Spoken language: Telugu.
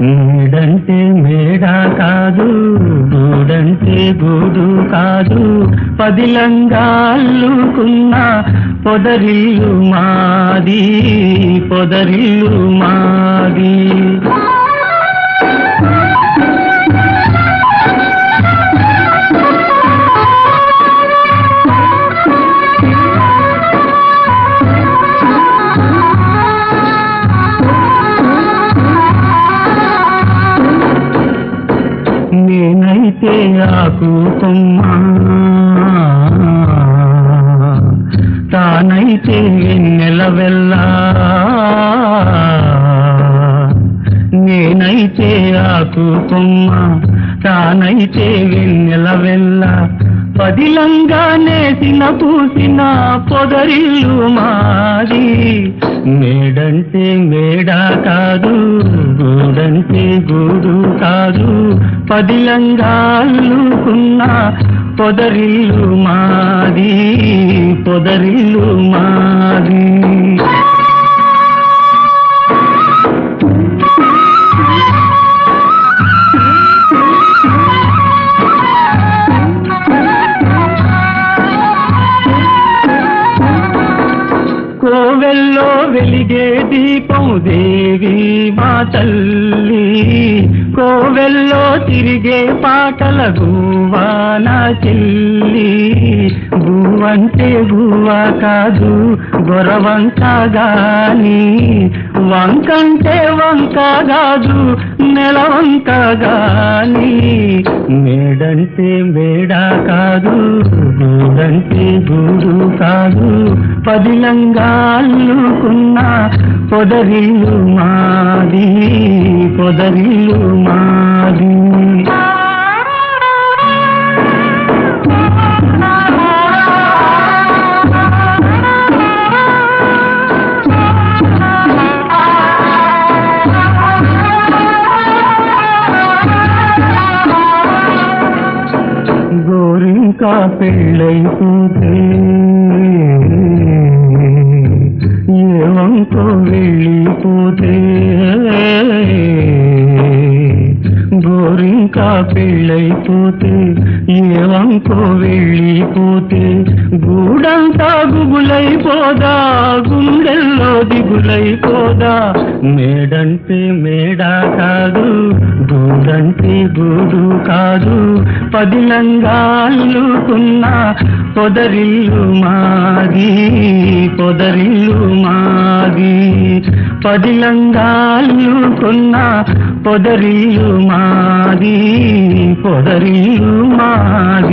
మేడంటే మేడ కాదు గూడంటే గూడు కాదు. పదిలంగా అల్లుకున్న పొదరిల్లు మాది పొదరిల్లు మాది. అయితే ఆకు కొమ్మ తానైతే నెల వెళ్ళా. నేనైతే ఆకు కొమ్మ తానైతే వెన్నెల వెళ్ళ. పదిలంగా నేసిన పూసిన పొదరిల్లు మాది. మేడంటే మేడా కాదు గూడంటే గూడు కాదు. పదిలంగా అల్లుకున్న పొదరిల్లు మాది పొదరిల్లు మా కోవెల్లో వెలిగే దీపం దేవి మా తల్లి. కోవెల్లో తిరిగే పాటల గువ్వా నా చెల్లి. గువంటే గువా కాదు గొరవంక గాని. వంకంటే వంక కాదు నెలవంక గాలి మేడంటే మేడా కాదు గూడంటే గూడు కాదు. పదిలంగా అల్లుకున్న పొదరిల్లు మాది పొదరిల్లు మాది. கா பிள்ளை உண்டு ஏவம் கோவிழி போது ಬೋರಿಂಗ್ ಕಾಪಿಳ್ಳೈ ಪೂತು ಏವಂ ಕೋವಿಳಿ ಪೂತು ಗೂಡಂತ ಗುಗುಲೈ ಪೋದಾಗು దిగులైపోదా మేడంటే మేడా కాదు గూడంటే గూడు కాదు. పదిలంగా అల్లుకున్న పొదరిల్లు మాది పొదరిల్లు మాది. పదిలంగా అల్లుకున్న పొదరిల్లు మాది పొదరిల్లు మాది.